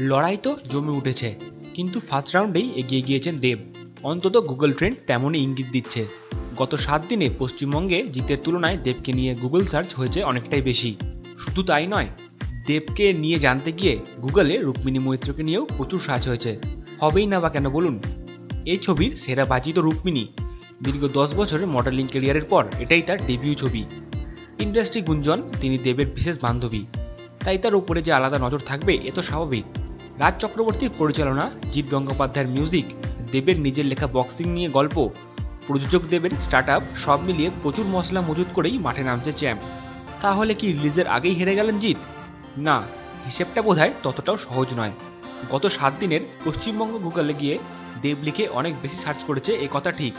লড়াই তো জমে উঠেছে, কিন্তু ফার্স্ট রাউন্ডেই এগিয়ে গিয়েছেন দেব। অন্তত গুগল ট্রেন্ড তেমনই ইঙ্গিত দিচ্ছে। গত সাত দিনে পশ্চিমবঙ্গে জিতের তুলনায় দেবকে নিয়ে গুগল সার্চ হয়েছে অনেকটাই বেশি। শুধু তাই নয়, দেবকে নিয়ে জানতে গিয়ে গুগলে রুক্মিণী মৈত্রকে নিয়েও প্রচুর সার্চ হয়েছে। হবেই না বা কেন বলুন? এই ছবির সেরা বাজি তো রুক্মিণী। দীর্ঘ দশ বছরের মডেলিং ক্যারিয়ারের পর এটাই তার ডেবিউ ছবি। ইন্ডাস্ট্রি গুঞ্জন, তিনি দেবের বিশেষ বান্ধবী। তাই তার উপরে যে আলাদা নজর থাকবে, এ তো স্বাভাবিক। রাজ চক্রবর্তীর পরিচালনা, জিৎ গঙ্গোপাধ্যায়ের মিউজিক দেবের নিজের লেখা বক্সিং নিয়ে গল্প। প্রযোজক দেবের স্টার্ট সব মিলিয়ে প্রচুর মশলা মজুত করেই মাঠে নামছে চ্যাম্প তাহলে কি রিলিজের আগেই হেরে গেলেন জিৎ? না, হিসেবটা বোধহয় ততটাও সহজ নয়। গত সাত দিনের পশ্চিমবঙ্গ গুগলে গিয়ে দেব লিখে অনেক বেশি সার্চ করেছে এ কথা ঠিক।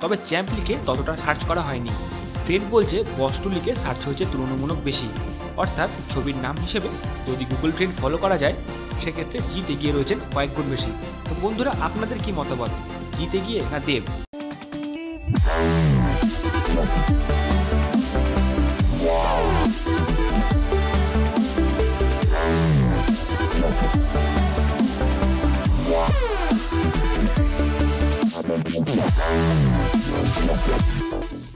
তবে চ্যাম্প লিখে ততটা সার্চ করা হয়নি। রেড বলছে বস্টুলিকে সার্চ হয়েছে তুলনামূলক বেশি। অর্থাৎ ছবির নাম হিসেবে যদি গুগল ট্রেন্ড ফলো করা যায়, সেক্ষেত্রে জিত এগিয়ে রয়েছেন কয়েক গুণ বেশি। তো বন্ধুরা, আপনাদের কি মতামত? জিতে গিয়ে না দেব?